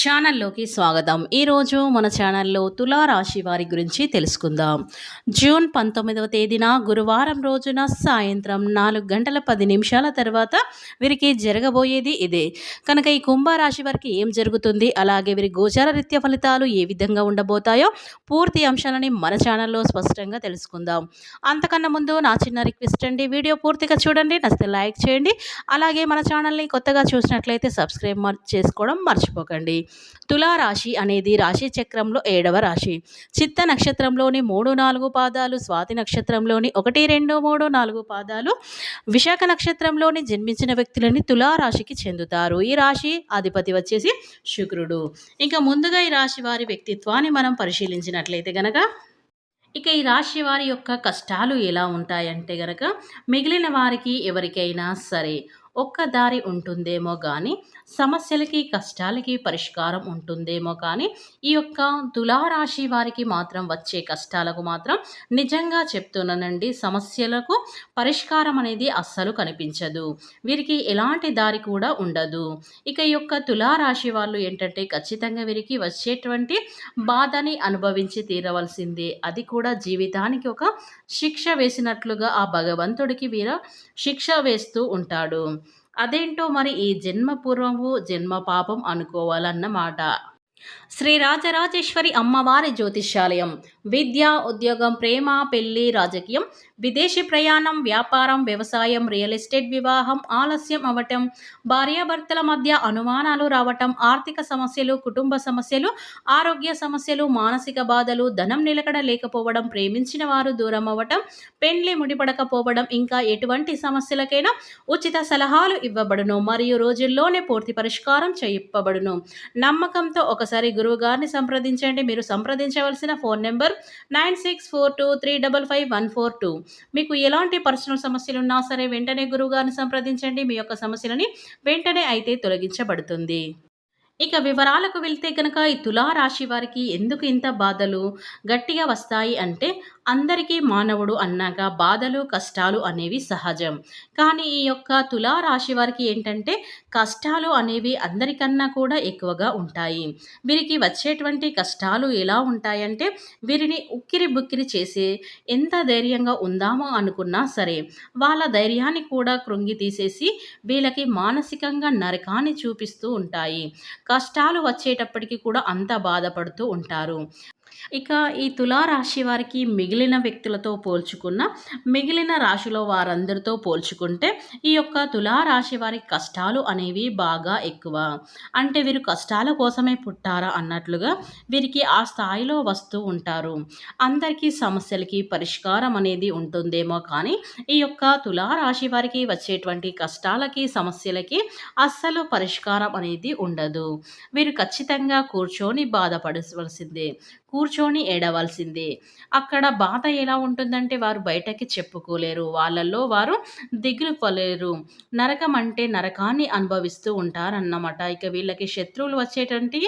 ఛానల్లోకి స్వాగతం. ఈరోజు మన ఛానల్లో తులారాశి వారి గురించి తెలుసుకుందాం. జూన్ పంతొమ్మిదవ తేదీన గురువారం రోజున సాయంత్రం నాలుగు గంటల పది నిమిషాల తర్వాత వీరికి జరగబోయేది ఇదే. కనుక ఈ కుంభరాశి వారికి ఏం జరుగుతుంది? అలాగే వీరి గోచార రీత్య ఫలితాలు ఏ విధంగా ఉండబోతాయో పూర్తి అంశాలని మన ఛానల్లో స్పష్టంగా తెలుసుకుందాం. అంతకన్నా ముందు నా చిన్న రిక్వెస్ట్ అండి వీడియో పూర్తిగా చూడండి నచ్చితే లైక్ చేయండి. అలాగే మన ఛానల్ని కొత్తగా చూసినట్లయితే సబ్స్క్రైబ్ చేసుకోవడం మర్చిపోకండి. తులారాశి అనేది రాశి చక్రంలో ఏడవ రాశి. చిత్త నక్షత్రంలోని మూడు నాలుగు పాదాలు స్వాతి నక్షత్రంలోని ఒకటి రెండు మూడు నాలుగు పాదాలు విశాఖ నక్షత్రంలోని జన్మించిన వ్యక్తులని తులారాశికి చెందుతారు. ఈ రాశి అధిపతి వచ్చేసి శుక్రుడు. ఇంకా ముందుగా ఈ రాశి వారి వ్యక్తిత్వాన్ని మనం పరిశీలించినట్లయితే గనక ఇక ఈ రాశి వారి యొక్క కష్టాలు ఎలా ఉంటాయంటే గనక మిగిలిన వారికి ఎవరికైనా సరే ఒక్క దారి ఉంటుందేమో కానీ సమస్యలకి కష్టాలకి పరిష్కారం ఉంటుందేమో కానీ ఈ యొక్క తులారాశి వారికి మాత్రం వచ్చే కష్టాలకు మాత్రం నిజంగా చెప్తున్నానండి సమస్యలకు పరిష్కారం అనేది అస్సలు కనిపించదు. వీరికి ఎలాంటి దారి కూడా ఉండదు. ఇక ఈ యొక్క తులారాశి వాళ్ళు ఏంటంటే ఖచ్చితంగా వీరికి వచ్చేటువంటి బాధని అనుభవించి తీరవలసిందే. అది కూడా జీవితానికి ఒక శిక్ష వేసినట్లుగా ఆ భగవంతుడికి వీర శిక్ష వేస్తూ ఉంటాడు. అదేంటో మరి ఈ జన్మ పూర్వము జన్మ పాపం అనుకోవాలన్నమాట. శ్రీ రాజరాజేశ్వరి అమ్మవారి జ్యోతిష్యాలయం. విద్య ఉద్యోగం ప్రేమ పెళ్ళి రాజకీయం విదేశీ ప్రయాణం వ్యాపారం వ్యవసాయం రియల్ ఎస్టేట్ వివాహం ఆలస్యం అవ్వటం భార్యాభర్తల మధ్య అనుమానాలు రావటం ఆర్థిక సమస్యలు కుటుంబ సమస్యలు ఆరోగ్య సమస్యలు మానసిక బాధలు ధనం నిలకడ లేకపోవడం ప్రేమించిన వారు దూరం అవ్వటం పెండ్లి ముడిపడకపోవడం ఇంకా ఎటువంటి సమస్యలకైనా ఉచిత సలహాలు ఇవ్వబడును. మరియు రోజుల్లోనే పూర్తి పరిష్కారం చేయబడును నమ్మకంతో ఒకసారి గురువు గారిని సంప్రదించండి. మీరు సంప్రదించవలసిన phone number nine six four two three double five one four two. మీకు ఎలాంటి పర్సనల్ సమస్యలు ఉన్నా సరే వెంటనే గురువు గారిని సంప్రదించండి. మీ యొక్క సమస్యలని వెంటనే అయితే తొలగించబడుతుంది. ఇక వివరాలకు వెళ్తే కనుక ఈ తులారాశి వారికి ఎందుకు ఇంత బాధలు? గట్టిగా వస్తాయి అంటే అందరికీ మానవుడు అన్నాక బాధలు కష్టాలు అనేవి సహజం. కానీ ఈ యొక్క తులారాశి వారికి ఏంటంటే కష్టాలు అనేవి అందరికన్నా కూడా ఎక్కువగా ఉంటాయి. వీరికి వచ్చేటువంటి కష్టాలు ఎలా ఉంటాయంటే వీరిని ఉక్కిరి బుక్కిరి చేసి ఎంత ధైర్యంగా ఉందామో అనుకున్నా సరే వాళ్ళ ధైర్యాన్ని కూడా కృంగి తీసేసి వీళ్ళకి మానసికంగా నరకాన్ని చూపిస్తూ ఉంటాయి. కష్టాలు వచ్చేటప్పటికి కూడా అంత బాధపడుతూ ఉంటారు. ఇక ఈ తులారాశి వారికి మిగిలిన వ్యక్తులతో పోల్చుకున్న మిగిలిన రాశిలో వారందరితో పోల్చుకుంటే ఈ యొక్క తులారాశి వారి కష్టాలు అనేవి బాగా ఎక్కువ. అంటే వీరు కష్టాల కోసమే పుట్టారా అన్నట్లుగా వీరికి ఆ స్థాయిలో వస్తూ ఉంటారు. అందరికీ సమస్యలకి పరిష్కారం అనేది ఉంటుందేమో కానీ ఈ యొక్క తులారాశి వారికి వచ్చేటువంటి కష్టాలకి సమస్యలకి అస్సలు పరిష్కారం అనేది ఉండదు. వీరు ఖచ్చితంగా కూర్చొని బాధపడవలసిందే. కూర్చొని ఏడవలసింది. అక్కడ బాధ ఎలా ఉంటుందంటే వారు బయటకి చెప్పుకోలేరు. వాళ్ళల్లో వారు దిగులు పలేరు నరకం అంటే నరకాన్ని అనుభవిస్తూ ఉంటారన్నమాట. ఇక వీళ్ళకి శత్రువులు వచ్చేటువంటి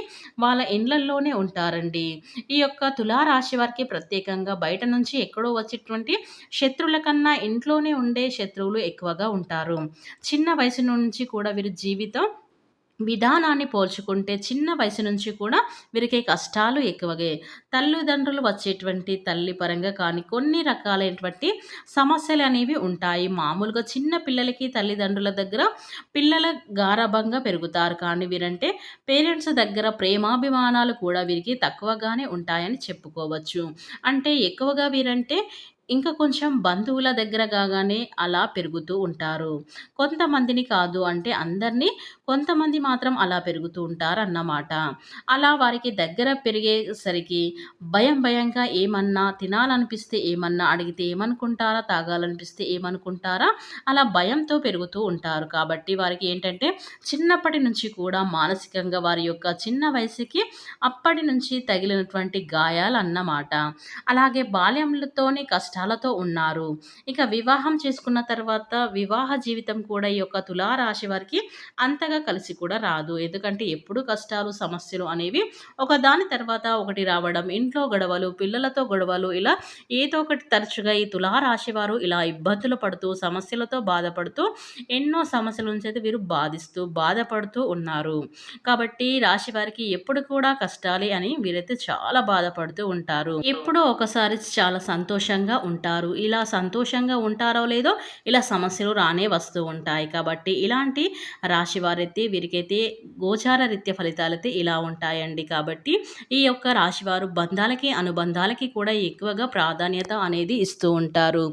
వాళ్ళ ఇండ్లల్లోనే ఉంటారండి. ఈ యొక్క తులారాశి వారికి ప్రత్యేకంగా బయట నుంచి ఎక్కడో వచ్చేటువంటి శత్రువుల కన్నా ఇంట్లోనే ఉండే శత్రువులు ఎక్కువగా ఉంటారు. చిన్న వయసు నుంచి కూడా వీరి జీవితం విధానాన్ని పోల్చుకుంటే చిన్న వయసు నుంచి కూడా వీరికి కష్టాలు ఎక్కువగా. తల్లిదండ్రులు వచ్చేటువంటి తల్లి పరంగా కానీ కొన్ని రకాలైనటువంటి సమస్యలు అనేవి ఉంటాయి. మామూలుగా చిన్న పిల్లలకి తల్లిదండ్రుల దగ్గర పిల్లల గారాభంగా పెరుగుతారు. కానీ వీరంటే పేరెంట్స్ దగ్గర ప్రేమాభిమానాలు కూడా వీరికి తక్కువగానే ఉంటాయని చెప్పుకోవచ్చు. అంటే ఎక్కువగా వీరంటే ఇంకా కొంచెం బంధువుల దగ్గర కాగానే అలా పెరుగుతూ ఉంటారు. కొంతమందిని కాదు అంటే అందరినీ కొంతమంది మాత్రం అలా పెరుగుతూ ఉంటారు అన్నమాట అలా వారికి దగ్గర పెరిగేసరికి భయం భయంగా ఏమన్నా తినాలనిపిస్తే ఏమన్నా అడిగితే ఏమనుకుంటారా తాగాలనిపిస్తే ఏమనుకుంటారా అలా భయంతో పెరుగుతూ ఉంటారు. కాబట్టి వారికి ఏంటంటే చిన్నప్పటి నుంచి కూడా మానసికంగా వారి యొక్క చిన్న వయసుకి అప్పటి నుంచి తగిలినటువంటి గాయాలు అన్నమాట అలాగే బాల్యంతోనే కష్టాలతో ఉన్నారు. ఇక వివాహం చేసుకున్న తర్వాత వివాహ జీవితం కూడా ఈ యొక్క తులారాశి వారికి అంతగా కలిసి కూడా రాదు. ఎందుకంటే ఎప్పుడు కష్టాలు సమస్యలు అనేవి ఒక దాని తర్వాత ఒకటి రావడం ఇంట్లో గొడవలు పిల్లలతో గొడవలు ఇలా ఏదో ఒకటి తరచుగా ఈ తులారాశివారు ఇలా ఇబ్బందులు పడుతూ సమస్యలతో బాధపడుతూ ఎన్నో సమస్యల నుంచి అయితే వీరు బాధిస్తూ బాధపడుతూ ఉన్నారు. కాబట్టి రాశి వారికి ఎప్పుడు కూడా కష్టాలే అని వీరైతే చాలా బాధపడుతూ ఉంటారు. ఎప్పుడో ఒకసారి చాలా సంతోషంగా ఉంటారు. ఇలా సంతోషంగా ఉంటారో లేదో ఇలా సమస్యలు రానే వస్తూ ఉంటాయి. కాబట్టి ఇలాంటి రాశి వారైతే వీరికైతే గోచార రీత్య ఫలితాలైతే ఇలా ఉంటాయండి. కాబట్టి ఈ యొక్క రాశివారు బంధాలకి అనుబంధాలకి కూడా ఎక్కువగా ప్రాధాన్యత అనేది ఇస్తూ ఉంటారు.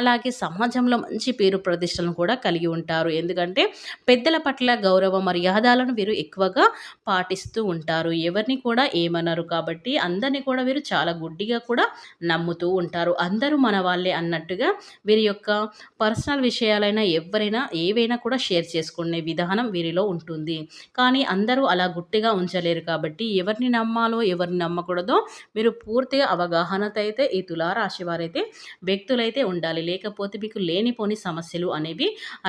అలాగే సమాజంలో మంచి పేరు ప్రతిష్టలను కూడా కలిగి ఉంటారు. ఎందుకంటే పెద్దల పట్ల గౌరవ మర్యాదలను వీరు ఎక్కువగా పాటిస్తూ ఉంటారు. ఎవరిని కూడా ఏమనరు. కాబట్టి అందరినీ కూడా వీరు చాలా గుడ్డిగా కూడా నమ్ముతూ ఉంటారు. అందరూ మన వాళ్ళే అన్నట్టుగా వీరి యొక్క పర్సనల్ విషయాలైనా ఎవరైనా ఏవైనా కూడా షేర్ చేసుకునే విధానం వీరిలో ఉంటుంది. కానీ అందరూ అలా గుట్టిగా ఉంచలేరు కాబట్టి ఎవరిని నమ్మాలో ఎవరిని నమ్మకూడదో మీరు పూర్తిగా అవగాహనతో అయితే ఈ తులారాశి వారైతే వ్యక్తులైతే ఉండాలి. లేకపోతే మీకు లేనిపోని సమస్యలు అనేవి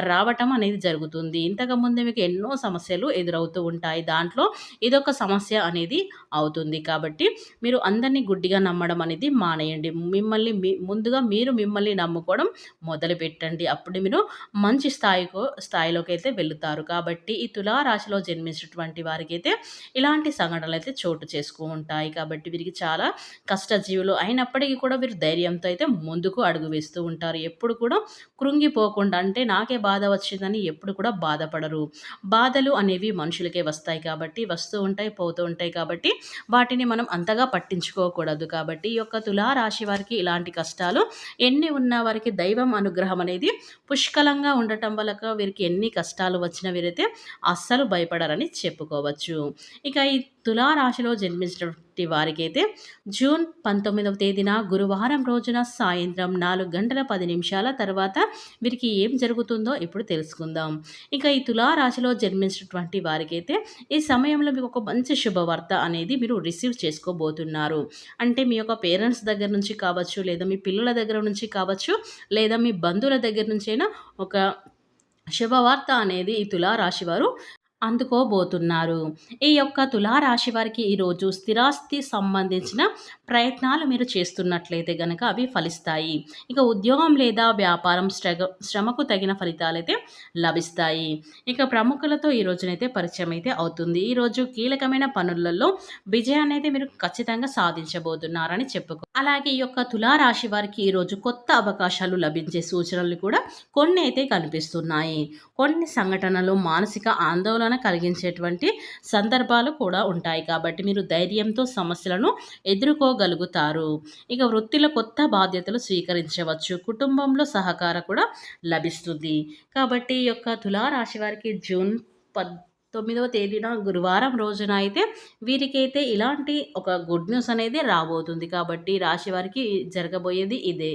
రావటం అనేది జరుగుతుంది. ఇంతకుముందు మీకు ఎన్నో సమస్యలు ఎదురవుతూ ఉంటాయి. దాంట్లో ఇదొక సమస్య అనేది అవుతుంది. కాబట్టి మీరు అందరినీ గుడ్డిగా నమ్మడం అనేది మానేయండి. మిమ్మల్ని ముందుగా మీరు మిమ్మల్ని నమ్ముకోవడం మొదలు పెట్టండి అప్పుడు మీరు మంచి స్థాయికో స్థాయిలోకి అయితే వెళుతారు. కాబట్టి ఈ ఈ తులారాశిలో జన్మించినటువంటి వారికి అయితే ఇలాంటి సంఘటనలు అయితే చోటు చేసుకు ఉంటాయి. కాబట్టి వీరికి చాలా కష్టజీవులు అయినప్పటికీ కూడా వీరు ధైర్యంతో అయితే ముందుకు అడుగు వేస్తూ ఉంటారు. ఎప్పుడు కూడా కృంగిపోకుండా అంటే నాకే బాధ వచ్చిందని ఎప్పుడు కూడా బాధపడరు. బాధలు అనేవి మనుషులకే వస్తాయి కాబట్టి వస్తూ ఉంటాయి పోతూ ఉంటాయి కాబట్టి వాటిని మనం అంతగా పట్టించుకోకూడదు. కాబట్టి ఈ యొక్క తులారాశి వారికి ఇలాంటి కష్టాలు ఎన్ని ఉన్న వారికి దైవం అనుగ్రహం అనేది పుష్కలంగా ఉండటం వల్ల వీరికి ఎన్ని కష్టాలు వచ్చినా వీరైతే అస్సలు భయపడరని చెప్పుకోవచ్చు. ఇక ఈ తులారాశిలో జన్మించినటువంటి వారికైతే జూన్ పంతొమ్మిదవ తేదీన గురువారం రోజున సాయంత్రం నాలుగు గంటల పది నిమిషాల తర్వాత వీరికి ఏం జరుగుతుందో ఇప్పుడు తెలుసుకుందాం. ఇక ఈ తులారాశిలో జన్మించినటువంటి వారికైతే ఈ సమయంలో మీకు ఒక మంచి శుభవార్త అనేది మీరు రిసీవ్ చేసుకోబోతున్నారు. అంటే మీ యొక్క పేరెంట్స్ దగ్గర నుంచి కావచ్చు లేదా మీ పిల్లల దగ్గర నుంచి కావచ్చు లేదా మీ బంధువుల దగ్గర నుంచి అయినా ఒక శుభవార్త అనేది ఈ తులారాశి వారు అందుకోబోతున్నారు. ఈ యొక్క తులారాశి వారికి ఈరోజు స్థిరాస్తి సంబంధించిన ప్రయత్నాలు మీరు చేస్తున్నట్లయితే కనుక అవి ఫలిస్తాయి. ఇక ఉద్యోగం లేదా వ్యాపారం శ్రగ శ్రమకు తగిన ఫలితాలు అయితే లభిస్తాయి. ఇక ప్రముఖులతో ఈ రోజునైతే పరిచయం అయితే అవుతుంది. ఈరోజు కీలకమైన పనులలో విజయాన్ని అయితే మీరు ఖచ్చితంగా సాధించబోతున్నారని చెప్పుకో అలాగే ఈ యొక్క తులారాశి వారికి ఈరోజు కొత్త అవకాశాలు లభించే సూచనలు కూడా కొన్ని అయితే కనిపిస్తున్నాయి. కొన్ని సంఘటనలు మానసిక ఆందోళన కలిగించేటువంటి సందర్భాలు కూడా ఉంటాయి. కాబట్టి మీరు ధైర్యంతో సమస్యలను ఎదుర్కో ఎదుర్కోగలుగుతారు ఇక వృత్తిలో కొత్త బాధ్యతలు స్వీకరించవచ్చు. కుటుంబంలో సహకారం కూడా లభిస్తుంది. కాబట్టి ఈ యొక్క తులారాశి వారికి జూన్ పద్ తొమ్మిదవ తేదీన గురువారం రోజున అయితే వీరికైతే ఇలాంటి ఒక గుడ్ న్యూస్ అనేది రాబోతుంది. కాబట్టి రాశి వారికి జరగబోయేది ఇదే.